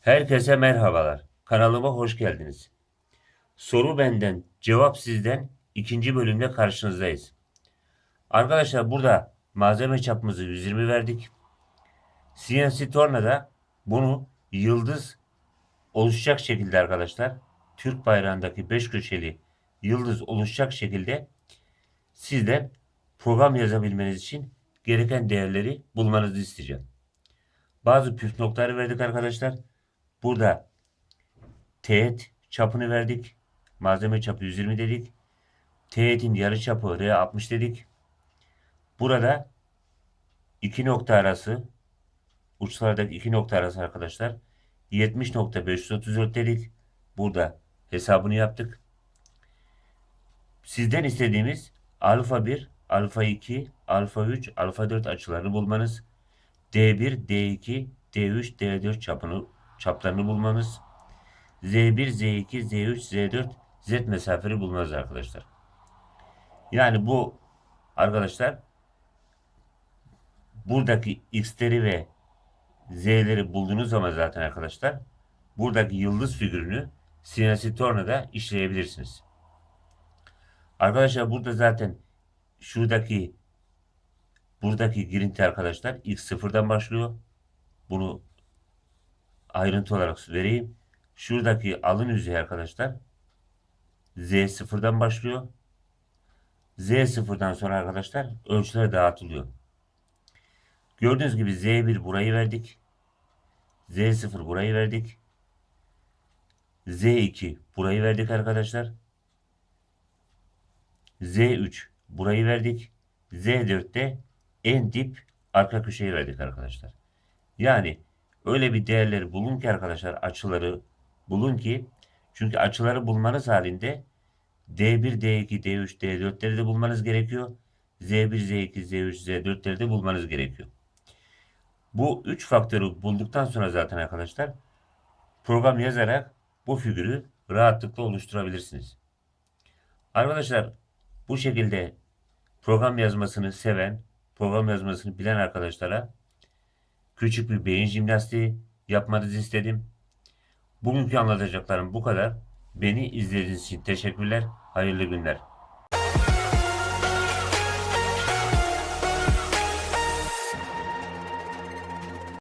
Herkese merhabalar. Kanalıma hoş geldiniz. Soru benden, cevap sizden ikinci bölümde karşınızdayız. Arkadaşlar burada malzeme çapımızı 120 verdik. CNC tornada bunu yıldız oluşacak şekilde arkadaşlar Türk bayrağındaki 5 köşeli yıldız oluşacak şekilde sizden program yazabilmeniz için gereken değerleri bulmanızı isteyeceğim. Bazı püf noktaları verdik arkadaşlar. Burada teğet çapını verdik. Malzeme çapı 120 dedik. Teğetin yarı çapı R60 dedik. Burada iki nokta arası uçlardaki iki nokta arası arkadaşlar 70.534 dedik. Burada hesabını yaptık. Sizden istediğimiz alfa 1, alfa 2, alfa 3, alfa 4 açılarını bulmanız. D1, D2, D3, D4 çapını çaplarını bulmanız. Z1, Z2, Z3, Z4, Z mesafeli bulmanız arkadaşlar. Yani bu arkadaşlar buradaki x'leri ve z'leri bulduğunuz zaman zaten arkadaşlar buradaki yıldız figürünü CNC Torna'da işleyebilirsiniz. Arkadaşlar burada zaten şuradaki buradaki girinti arkadaşlar x sıfırdan başlıyor. Bunu ayrıntı olarak vereyim. Şuradaki alın yüzeyi arkadaşlar Z sıfırdan başlıyor. Z sıfırdan sonra arkadaşlar ölçüler dağıtılıyor. Gördüğünüz gibi Z1 burayı verdik. Z0 burayı verdik. Z2 burayı verdik arkadaşlar. Z3 burayı verdik. Z4'te en dip arka köşeyi verdik arkadaşlar. Yani öyle bir değerleri bulun ki arkadaşlar açıları bulun ki çünkü açıları bulmanız halinde D1, D2, D3, D4'leri de bulmanız gerekiyor. Z1, Z2, Z3, Z4'leri de bulmanız gerekiyor. Bu üç faktörü bulduktan sonra zaten arkadaşlar program yazarak bu figürü rahatlıkla oluşturabilirsiniz. Arkadaşlar bu şekilde program yazmasını seven, program yazmasını bilen arkadaşlara küçük bir beyin jimnastiği yapmanızı istedim. Bugünkü anlatacaklarım bu kadar. Beni izlediğiniz için teşekkürler. Hayırlı günler.